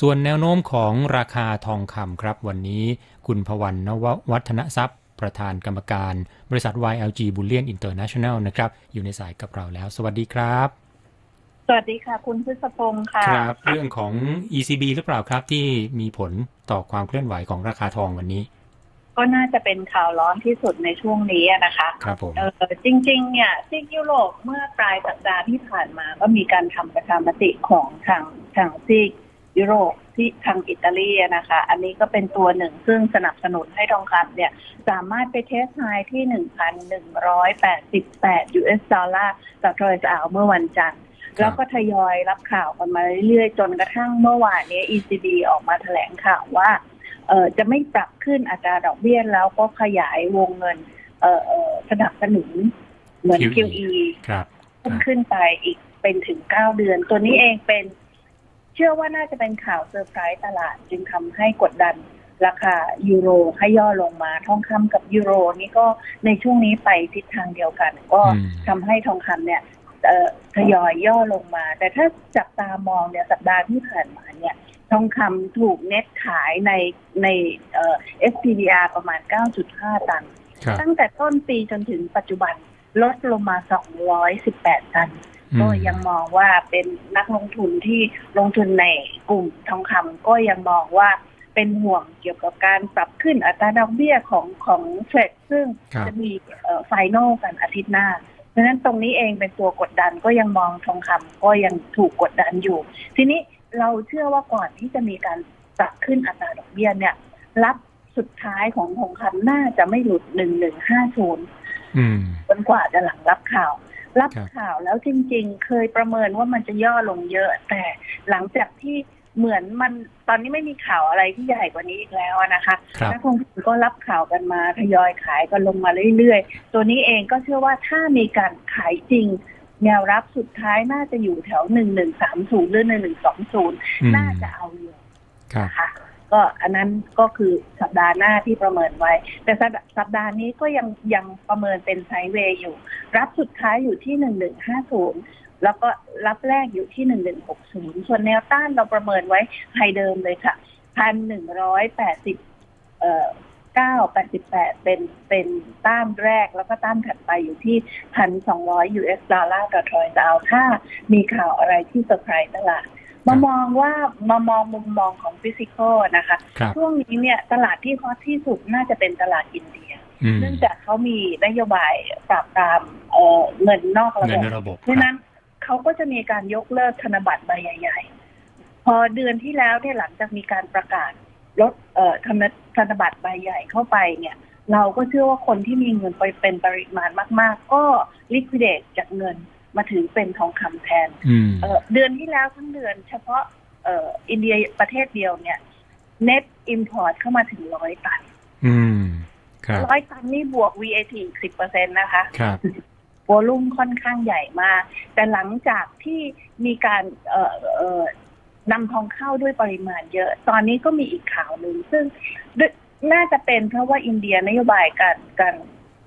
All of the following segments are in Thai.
ส่วนแนวโน้มของราคาทองคำครับวันนี้ คุณพวันนววัฒนทรัพย์ ประธานกรรมการ บริษัท YLG Bullion International นะครับ อยู่ในสายกับเราแล้ว สวัสดีครับ สวัสดีค่ะ คุณพฤษพงศ์ค่ะครับ เรื่องของ ECB หรือเปล่าครับที่มีผลต่อความเคลื่อนไหวของราคาทองวันนี้ ก็น่าจะเป็นข่าวร้อนที่สุดในช่วงนี้อะนะคะครับผมเออจริง ๆ เนี่ยซีกยุโรปเมื่อปลายสัปดาห์ที่ผ่านมาก็มีการทำประชามติของทางทางซีก ยุโรปที่ทางอิตาลีอะนะคะ อันนี้ก็เป็นตัวหนึ่งซึ่งสนับสนุนให้ทองคำเนี่ย สามารถไปเทสไฮที่ 1,188 US ดอลลาร์ต่อทรอยส์อาวเมื่อวันจันทร์แล้วก็ทยอยรับข่าวกันมาเรื่อยๆ จนกระทั่งเมื่อวานนี้ ECB ออกมาแถลงข่าวว่าเอ่อจะไม่ปรับขึ้นอัตราดอกเบี้ยแล้วก็ขยายวงเงินเอ่อเอ่อสนับสนุนเหมือน QE QE ครับคเพิ่มรับขึ้นไปอีกเป็นถึงเก้าเดือน ตัวนี้เองเป็น เชื่อว่าน่าจะเป็นข่าวเซอร์ไพรส์ตลาดจึงทำให้กดดันราคายูโรให้ย่อลงมา ทองคำกับยูโรนี่ก็ในช่วงนี้ไปทิศทางเดียวกัน ก็อืมทำให้ทองคำเนี่ยเอ่อทยอยย่อลงมา แต่ถ้าจับตามองเนี่ยสัปดาห์ที่ผ่านมาเนี่ยทองคำถูกเน็ตขายในในเอ่อ SPDR ประมาณ 9.5 ตันครับตั้งแต่ต้นปีจนถึงปัจจุบันลดลงมา 218 ตันอืม ก็ยังมองว่าเป็นนักลงทุนที่ลงทุนในกลุ่มทองคำก็ยังมองว่าเป็นห่วงเกี่ยวกับการปรับขึ้นอัตราดอกเบี้ยของของเฟดซึ่งครับจะมีไฟนอลกันอาทิตย์หน้าเพราะฉะนั้นตรงนี้เองเป็นตัวกดดันก็ยังมองทองคำก็ยังถูกกดดันอยู่ ทีนี้เราเชื่อว่าก่อนที่จะมีการปรับขึ้นอัตราดอกเบี้ยเนี่ย รับสุดท้ายของทองคำน่าจะไม่หลุดหนึ่งหนึ่งห้าศูนย์อืมจนกว่าจะหลังรับข่าว รับครับข่าวแล้วจริง ๆ เคยประเมินว่ามันจะย่อลงเยอะ แต่หลังจากที่เหมือนมันตอนนี้ไม่มีข่าวอะไรที่ใหญ่กว่านี้อีกแล้วอะนะคะครับนักลงทุนก็รับข่าวกันมาทยอยขายกันลงมาเรื่อยๆ ตัวนี้เองก็เชื่อว่าถ้ามีการขายจริง แนวรับสุดท้ายน่าจะอยู่แถวหนึ่งหนึ่งสามศูนย์หรือหนึ่งหนึ่งสองศูนย์อืมน่าจะเอาอยู่ครับนะคะ ก็อันนั้นก็คือสัปดาห์หน้าที่ประเมินไว้ แต่สัปดาห์นี้ก็ยังยังประเมินเป็นไซเวย์อยู่ รับสุดท้ายอยู่ที่หนึ่งหนึ่งห้าศูนย์แล้วก็รับแรกอยู่ที่หนึ่งหนึ่งหกศูนย์ส่วนแนวต้านเราประเมินไว้ไฮเดิมเลยค่ะพันหนึ่งร้อยแปดสิบเอ่อเก้าแปดสิบแปดเป็นเป็นต้านแรกแล้วก็ต้านถัดไปอยู่ที่พันสองร้อย US ดอลลาร์ต่อทรอยดาวถ้ามีข่าวอะไรที่เซอร์ไพรส์ตลาด มามองว่ามามองมุมมองของฟิสิกอลนะคะครับช่วงนี้เนี่ยตลาดที่ฮอตที่สุดน่าจะเป็นตลาดอินเดียอืมเนื่องจากเขามีนโยบายปราบปรามเอ่อเงินนอกระเงิบนบในระบบเพราะฉะนั้นเขาก็จะมีการยกเลิกธนบัตรใบใหญ่ๆ พอเดือนที่แล้วเนี่ยหลังจากมีการประกาศลดเอ่อธนธนบัตรใบใหญ่เข้าไปเนี่ย เราก็เชื่อว่าคนที่มีเงินไปเป็นปริมาณมาก ๆ ก็ลิควิดเดตจากเงิน มาถือเป็นทองคำแทนอืมเอ่อเดือนที่แล้วทั้งเดือน เฉพาะเอ่ออินเดียประเทศเดียวเนี่ย net import เข้ามาถึงร้อยตันอืมครับร้อยตันนี่บวก VAT อีกสิบเปอร์เซ็นต์นะคะครับโวลุ่มค่อนข้างใหญ่มาก แต่หลังจากที่มีการเอ่อเอ่อนำทองเข้าด้วยปริมาณเยอะ ตอนนี้ก็มีอีกข่าวหนึ่งซึ่งด้วยน่าจะเป็นเพราะว่าอินเดียนโยบายการการ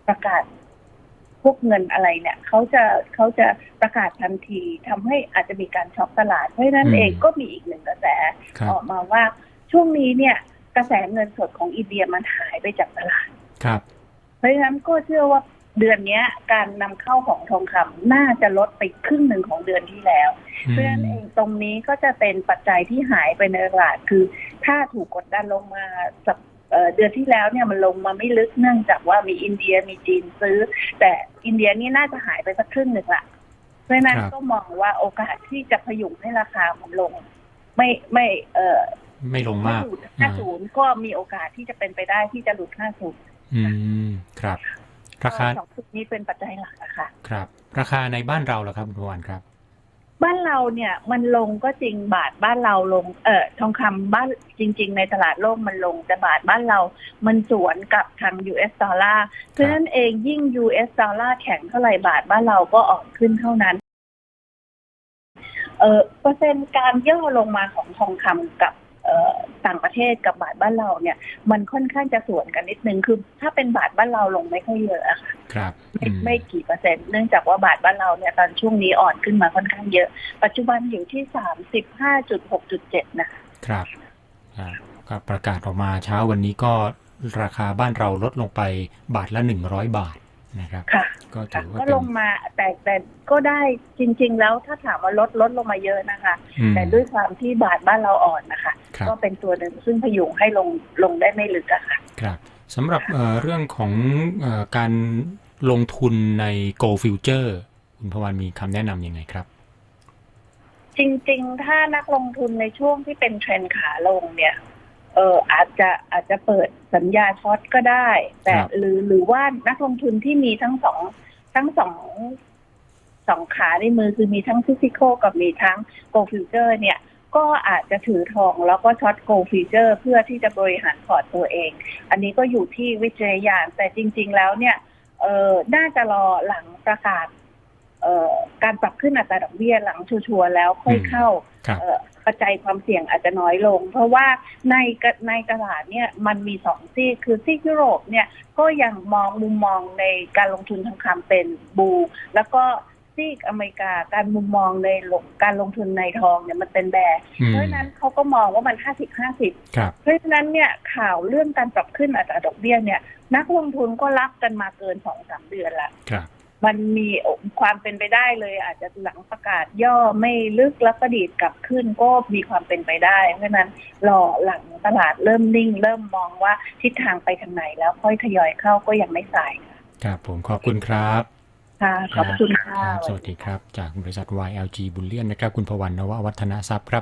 ประกาศ พวกเงินอะไรเนี่ยเขาจะเขาจะประกาศทันทีทำให้อาจจะมีการช็อปตลาด เพราะฉะนั้นอืมเองก็มีอีกหนึ่งกระแสครัอบอกมาว่าช่วงนี้เนี่ยกระแสเงินสดของอินเดียมันหายไปจากตลาดครับ เพราะฉะนั้นก็เชื่อว่าเดือนเนี้ยการนำเข้าของทองคำน่าจะลดไปครึ่งหนึ่งของเดือนที่แล้ว เพราะฉะนั้นเองตรงนี้ก็จะเป็นปัจจัยที่หายไปในตลาดคือ ถ้าถูกกดดันลงมาสัปเอ่อเดือนที่แล้วเนี่ยมันลงมาไม่ลึกเนื่องจากว่ามีอินเดียมีจีนซื้อ แต่ อินเดียนี่น่าจะหายไปสักครึ่งหนึ่งละเพราะฉะนั้นครับก็มองว่าโอกาสที่จะพยุงให้ราคามันลง ไม่ไม่เอ่อไม่ลงไม่มากหลุดอ่า50ก็มีโอกาสที่จะเป็นไปได้ที่จะหลุด50อืมครับ ราคาสองจุดนี้เป็นปัจจัยหลักอะค่ะครับ ราคาในบ้านเราเหรอครับคุณพวันครับ บ้านเราเนี่ยมันลงก็จริงบาทบ้านเราลง เออทองคำบ้านจริง ๆ ในตลาดโลกมันลงแต่บาทบ้านเรา มันสวนกับทาง US ดอลลาร์เพราะฉะนั้นเองยิ่ง US ดอลลาร์แข็งเท่าไหร่บาทบ้านเราก็อ่อนขึ้นเท่านั้น เออเปอร์เซ็นต์การย่อลงมาของทองคำกับเออต่างประเทศกับบาทบ้านเราเนี่ย มันค่อนข้างจะสวนกันนิดนึงคือ ถ้าเป็นบาทบ้านเราลงไม่ค่อยเยอะอะค่ะ ครับไม่อืมไม่กี่เปอร์เซ็นต์เนื่องจากว่าบาทบ้านเราเนี่ยตอนช่วงนี้อ่อนขึ้นมาค่อนข้างเยอะ ปัจจุบันอยู่ที่สามสิบห้าจุดหกจุดเจ็ดนะคะครับครับก็ประกาศออกมาเช้าวันนี้ก็ราคาบ้านเราลดลงไปบาทละหนึ่งร้อยบาทนะครับค่ะก็ค่ะถือว่าก็เป็นลงมาแต่แต่ก็ได้จริง ๆ แล้วถ้าถามว่าลดลดลงมาเยอะนะคะอืมแต่ด้วยความที่บาทบ้านเราอ่อนนะคะครับก็เป็นตัวหนึ่งซึ่งพยุงให้ลงลงได้ไม่ลึกอะค่ะครับ สำหรับเอ่อเรื่องของเอ่อการลงทุนใน Go Future คุณพวันมีคำแนะนำยังไงครับ จริงๆ ถ้านักลงทุนในช่วงที่เป็นเทรนด์ขาลงเนี่ยเอออาจจะอาจจะเปิดสัญญาช็อตก็ได้ แต่ครับหรือหรือว่านักลงทุนที่มีทั้งสองทั้งสองสองขาในมือคือมีทั้งฟิสิกอลกับมีทั้งโกลฟิวเจอร์เนี่ย ก็อาจจะถือทองแล้วก็ช็อตโกลฟิวเจอร์เพื่อที่จะบริหารพอร์ตตัวเอง อันนี้ก็อยู่ที่วิจารณญาณแต่จริง ๆ แล้วเนี่ยเออน่าจะรอหลังประกาศเอ่อการปรับขึ้นอัตราดอกเบี้ยหลังชัวร์ๆแล้วค่อยเข้าครับเอ่อกระจายความเสี่ยงอาจจะน้อยลง เพราะว่าในกระในตลาดเนี่ยมันมีสองซีกคือซีกยุโรปเนี่ยก็ยังมองมุมมองในการลงทุนทางคำเป็นบู แล้วก็ ซีกอเมริกา การมุมมองในลงการลงทุนในทองเนี่ยมันเป็นแบร์อืมเพราะฉะนั้นเขาก็มองว่ามันห้าสิบห้าสิบครับเพราะฉะนั้นเนี่ยข่าวเรื่องการปรับขึ้นอัตราดอกเบี้ยเนี่ยนักลงทุนก็รับกันมาเกินสองสามเดือนละครับมันมีความเป็นไปได้เลย อาจจะหลังประกาศย่อไม่ลึกแล้วก็ดีดกลับขึ้นก็มีความเป็นไปได้ เพราะฉะนั้นรอหลังตลาดเริ่มนิ่ง เริ่มมองว่าทิศทางไปทางไหนแล้วค่อยทยอยเข้าก็ยังไม่สายครับผมขอบคุณครับ ค่ะ ขอบคุณค่ะ สวัสดีครับ จากบริษัท YLG Bullion นะครับ คุณพวันนววัฒนทรัพย์ครับ